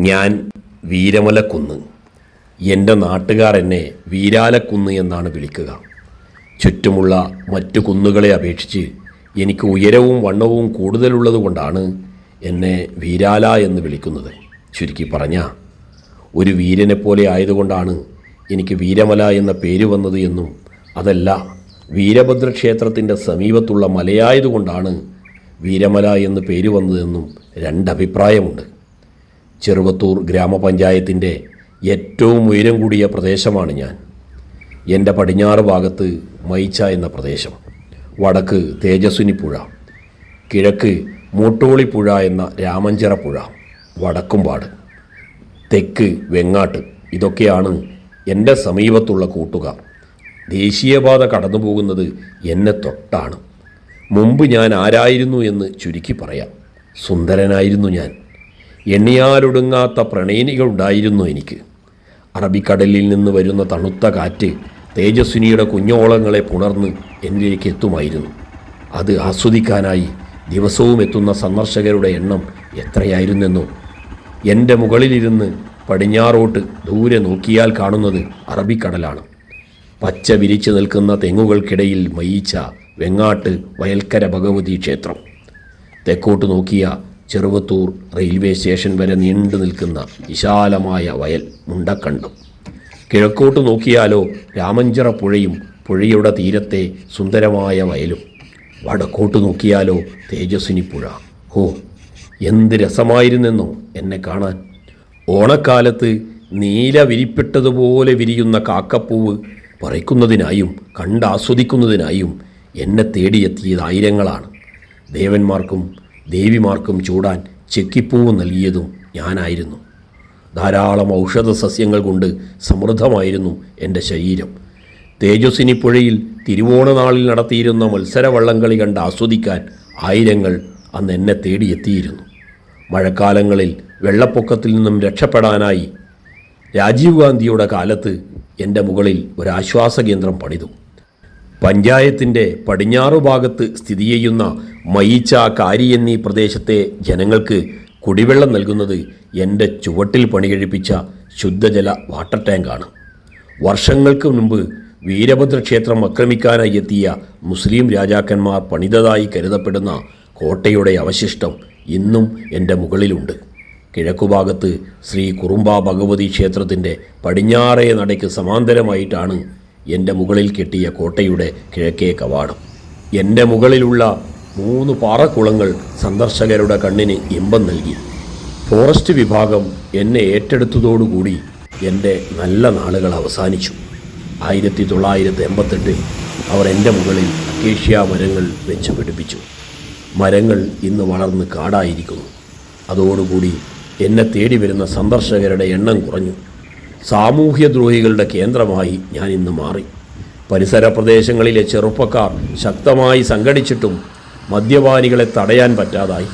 ഞാൻ വീരമലക്കുന്ന്. എന്റെ നാട്ടുകാർ എന്നെ വീരാലക്കുന്ന് എന്നാണ് വിളിക്കുക. ചുറ്റുമുള്ള മറ്റു കുന്നുകളെ അപേക്ഷിച്ച് എനിക്ക് ഉയരവും വണ്ണവും കൂടുതലുള്ളത് കൊണ്ടാണ് എന്നെ വീരാല എന്ന് വിളിക്കുന്നത്. ചുരുക്കി പറഞ്ഞ ഒരു വീരനെപ്പോലെ ആയതുകൊണ്ടാണ് എനിക്ക് വീരമല എന്ന പേര് വന്നത് എന്നും അതല്ല വീരഭദ്ര ക്ഷേത്രത്തിന്റെ സമീപത്തുള്ള മലയായതുകൊണ്ടാണ് വീരമല എന്ന് പേര് വന്നതെന്നും രണ്ടഭിപ്രായമുണ്ട്. ചെറുവത്തൂർ ഗ്രാമപഞ്ചായത്തിന്റെ ഏറ്റവും ഉയരം കൂടിയ പ്രദേശമാണ് ഞാൻ. എന്റെ പടിഞ്ഞാറ് ഭാഗത്ത് മൈച്ച എന്ന പ്രദേശം. വടക്ക് തേജസ്വിനി പുഴ കിഴക്ക് മൂട്ടോളിപ്പുഴ എന്ന രാമഞ്ചിറ പുഴ വടക്കുംപാട് തെക്ക് വെങ്ങാട്ട്. ഇതൊക്കെയാണ് എന്റെ സമീപത്തുള്ള കൂട്ടുകാർ ദേശീയപാത കടന്നു പോകുന്നത് എന്നെ തൊട്ടാണ്. മുമ്പ് ഞാൻ ആരായിരുന്നു എന്ന് ചുരുക്കി പറയാം. സുന്ദരനായിരുന്നു ഞാൻ. എണ്ണിയാലൊടുങ്ങാത്ത പ്രണയിനികളുണ്ടായിരുന്നു എനിക്ക്. അറബിക്കടലിൽ നിന്ന് വരുന്ന തണുത്ത കാറ്റ് തേജസ്വിനിയുടെ കുഞ്ഞോളങ്ങളെ പുണർന്ന് എന്നിലേക്ക് എത്തുമായിരുന്നു. അത് ആസ്വദിക്കാനായി ദിവസവും എത്തുന്ന സന്ദർശകരുടെ എണ്ണം എത്രയായിരുന്നെന്നോ. എന്റെ മുകളിലിരുന്ന് പടിഞ്ഞാറോട്ട് ദൂരെ നോക്കിയാൽ കാണുന്നത് അറബിക്കടലാണ്. പച്ച വിരിച്ചു നിൽക്കുന്ന തെങ്ങുകൾക്കിടയിൽ മയിച്ച വെങ്ങാട്ട് വയൽക്കര ഭഗവതി ക്ഷേത്രം. തെക്കോട്ട് നോക്കിയ ചെറുവത്തൂർ റെയിൽവേ സ്റ്റേഷൻ വരെ നീണ്ടു നിൽക്കുന്ന വിശാലമായ വയൽ മുണ്ടക്കണ്ടം. കിഴക്കോട്ട് നോക്കിയാലോ രാമഞ്ചിറ പുഴയും പുഴയുടെ തീരത്തെ സുന്ദരമായ വയലും. വടക്കോട്ട് നോക്കിയാലോ തേജസ്വിനി പുഴ. ഹോ എന്ത് രസമായിരുന്നെന്നോ എന്നെ കാണാൻ. ഓണക്കാലത്ത് നീല വിരിപ്പെട്ടതുപോലെ വിരിയുന്ന കാക്കപ്പൂവ് പറിക്കുന്നതിനായും കണ്ടാസ്വദിക്കുന്നതിനായും എന്നെ തേടിയെത്തിയത് ആയിരങ്ങളാണ്. ദേവന്മാർക്കും ദേവിമാർക്കും ചൂടാൻ ചെക്കിപ്പൂവ് നൽകിയതും ഞാനായിരുന്നു. ധാരാളം ഔഷധ സസ്യങ്ങൾ കൊണ്ട് സമൃദ്ധമായിരുന്നു എന്റെ ശരീരം. തേജസ്വിനി പുഴയിൽ തിരുവോണനാളിൽ നടത്തിയിരുന്ന മത്സരവള്ളംകളി കണ്ട് ആസ്വദിക്കാൻ ആയിരങ്ങൾ അന്ന് എന്നെ തേടിയെത്തിയിരുന്നു. മഴക്കാലങ്ങളിൽ വെള്ളപ്പൊക്കത്തിൽ നിന്നും രക്ഷപ്പെടാനായി രാജീവ് ഗാന്ധിയുടെ കാലത്ത് എന്റെ മുകളിൽ ഒരു ആശ്വാസ കേന്ദ്രം പണിതു. പഞ്ചായത്തിന്റെ പടിഞ്ഞാറു ഭാഗത്ത് സ്ഥിതി ചെയ്യുന്ന മയിച്ച കാരി എന്നീ പ്രദേശത്തെ ജനങ്ങൾക്ക് കുടിവെള്ളം നൽകുന്നത് എന്റെ ചുവട്ടിൽ പണി പണികഴിപ്പിച്ച ശുദ്ധജല വാട്ടർ ടാങ്കാണ്. വർഷങ്ങൾക്ക് മുൻപ് വീരഭദ്ര ക്ഷേത്രം ആക്രമിക്കാനായി എത്തിയ മുസ്ലിം രാജാക്കന്മാർ പണിതതായി കരുതപ്പെടുന്ന കോട്ടയുടെ അവശിഷ്ടം ഇന്നും എന്റെ മുകളിലുണ്ട്. കിഴക്കുഭാഗത്ത് ശ്രീ കുറുമ്പ ഭഗവതി ക്ഷേത്രത്തിന്റെ പടിഞ്ഞാറേ നടയ്ക്ക് സമാന്തരമായിട്ടാണ് എന്റെ മുകളിൽ കെട്ടിയ കോട്ടയുടെ കിഴക്കേ കവാടം. എന്റെ മുകളിലുള്ള മൂന്ന് പാറക്കുളങ്ങൾ സന്ദർശകരുടെ കണ്ണിന് ഇമ്പം നൽകി. ഫോറസ്റ്റ് വിഭാഗം എന്നെ ഏറ്റെടുത്തതോടുകൂടി എന്റെ നല്ല നാളുകൾ അവസാനിച്ചു. ആയിരത്തി തൊള്ളായിരത്തി എൺപത്തെട്ടിൽ അവർ എന്റെ മുകളിൽ അക്കേഷ്യ മരങ്ങൾ വെച്ച് പിടിപ്പിച്ചു മരങ്ങൾ ഇന്ന് വളർന്ന് കാടായിരിക്കുന്നു. അതോടുകൂടി എന്നെ തേടി വരുന്ന സന്ദർശകരുടെ എണ്ണം കുറഞ്ഞു. സാമൂഹ്യദ്രോഹികളുടെ കേന്ദ്രമായി ഞാൻ ഇന്ന് മാറി. പരിസര പ്രദേശങ്ങളിലെ ചെറുപ്പക്കാർ ശക്തമായി സംഘടിച്ചിട്ടും മദ്യപാനികളെ തടയാൻ പറ്റാതായി.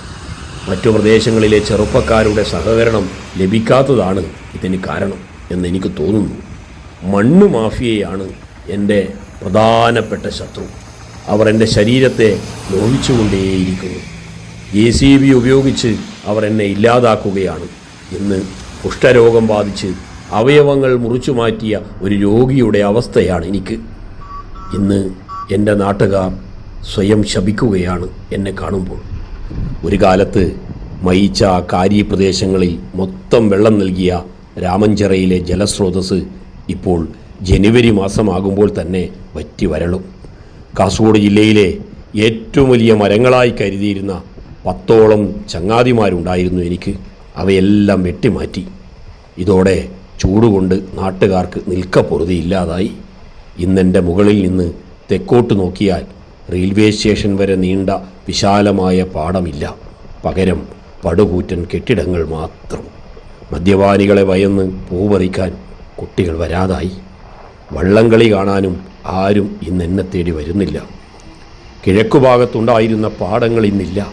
മറ്റു പ്രദേശങ്ങളിലെ ചെറുപ്പക്കാരുടെ സഹകരണം ലഭിക്കാത്തതാണ് ഇതിന് കാരണം എന്നെനിക്ക് തോന്നുന്നു. മണ്ണ് മാഫിയയാണ് എന്റെ പ്രധാനപ്പെട്ട ശത്രു. അവർ എന്റെ ശരീരത്തെ ലോഹിച്ചുകൊണ്ടേയിരിക്കുന്നു. ജെ സി ബി ഉപയോഗിച്ച് അവർ എന്നെ ഇല്ലാതാക്കുകയാണ് ഇന്ന് കുഷ്ഠരോഗം ബാധിച്ച് അവയവങ്ങൾ മുറിച്ചു മാറ്റിയ ഒരു രോഗിയുടെ അവസ്ഥയാണ് എനിക്ക്. ഇന്ന് എന്റെ നാട്ടുകാർ സ്വയം ശപിക്കുകയാണ് എന്നെ കാണുമ്പോൾ. ഒരു കാലത്ത് മയിച്ച കാരി പ്രദേശങ്ങളിൽ മൊത്തം വെള്ളം നൽകിയ രാമഞ്ചിറയിലെ ജലസ്രോതസ് ഇപ്പോൾ ജനുവരി മാസമാകുമ്പോൾ തന്നെ വറ്റി വരളും. കാസർഗോഡ് ജില്ലയിലെ ഏറ്റവും വലിയ മരങ്ങളായി കരുതിയിരുന്ന പത്തോളം ചങ്ങാതിമാരുണ്ടായിരുന്നു എനിക്ക്. അവയെല്ലാം വെട്ടിമാറ്റി. ഇതോടെ ചൂടുകൊണ്ട് നാട്ടുകാർക്ക് നിൽക്കപ്പൊറുതി ഇല്ലാതായി. ഇന്നെന്റെ മുകളിൽ നിന്ന് തെക്കോട്ട് നോക്കിയാൽ റെയിൽവേ സ്റ്റേഷൻ വരെ നീണ്ട വിശാലമായ പാടമില്ല. പകരം പടുകൂറ്റൻ കെട്ടിടങ്ങൾ മാത്രം. മദ്യപാനികളെ വയന്ന് പൂവറിക്കാൻ കുട്ടികൾ വരാതായി. വള്ളംകളി കാണാനും ആരും ഇന്ന് എന്നെ തേടി വരുന്നില്ല. കിഴക്കുഭാഗത്തുണ്ടായിരുന്ന പാടങ്ങൾ ഇന്നില്ല.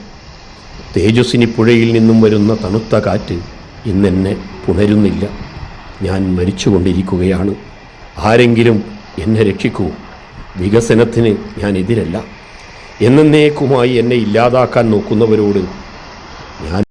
തേജസ്വിനി പുഴയിൽ നിന്നും വരുന്ന തണുത്ത കാറ്റ് ഇന്നെന്നെ പുണരുന്നില്ല. ഞാൻ മരിച്ചുകൊണ്ടിരിക്കുകയാണ്. ആരെങ്കിലും എന്നെ രക്ഷിക്കൂ. വികസനത്തിന് ഞാൻ എതിരല്ല. എന്നേക്കുമായി എന്നെ ഇല്ലാതാക്കാൻ നോക്കുന്നവരോട് ഞാൻ